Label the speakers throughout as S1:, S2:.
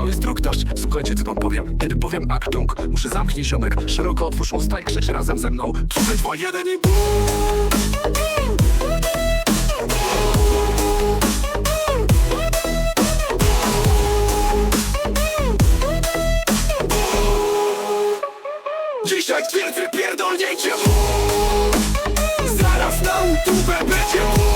S1: to instruktaż. Słuchajcie wam powiem, kiedy powiem aktung Muszę zamknij ziomek, szeroko otwórz usta i krzycz razem ze mną. 3, 2, 1 i bum! Dzisiaj twierdzę pierdolnięcie Zaraz na YouTube będzie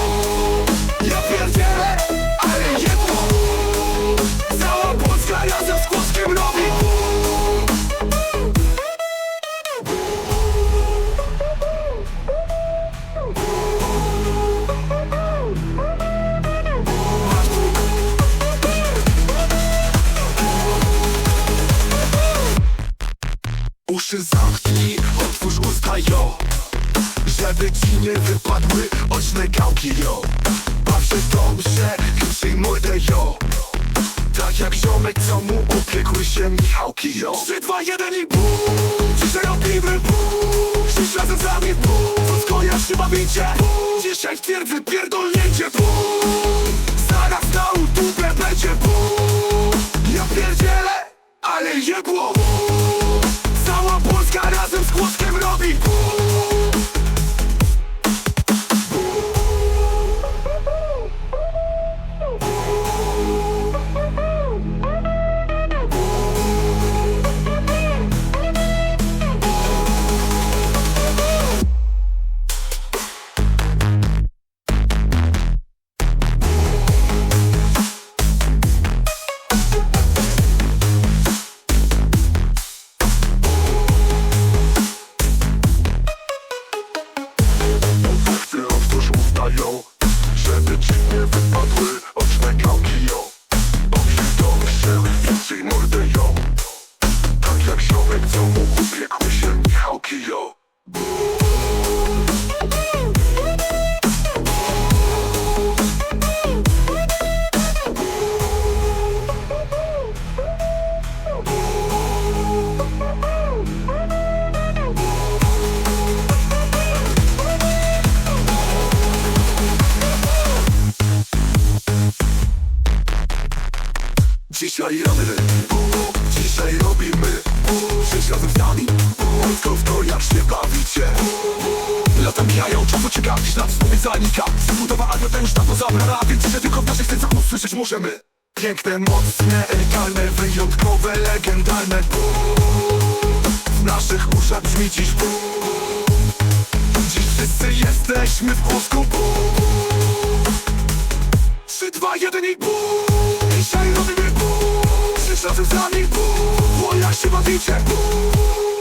S1: Uszy zamknij, otwórz usta, jo Żeby ci nie wypadły oczne gałki, jo Baw się dobrze, kryj mordę, jo Tak jak ziomek, co mu upiekły się Michałki, jo 3, 2, 1 i bum! Dzisiaj robimy bum! Dziś razem z nami bum! Co skojarz się bawicie bum! Dzisiaj w twierdzy pierdolnięcie bum Dzisiaj robimy, dzisiaj robimy Dziś razem z nami, Polsko w to jak się bawicie. Lata mijają, czas ucieka, dziś nad słowie zanika ten już dawno zabrana Więc dzisiaj tylko w naszych sercach usłyszeć możemy Piękne, mocne, legalne, wyjątkowe, legendarne. W naszych uszach brzmi dziś. Dziś wszyscy jesteśmy w buu. 3, 2, 1 i bum! Dzisiaj robimy bum! Wszyscy razem z nami bum! Jak się bawicie bum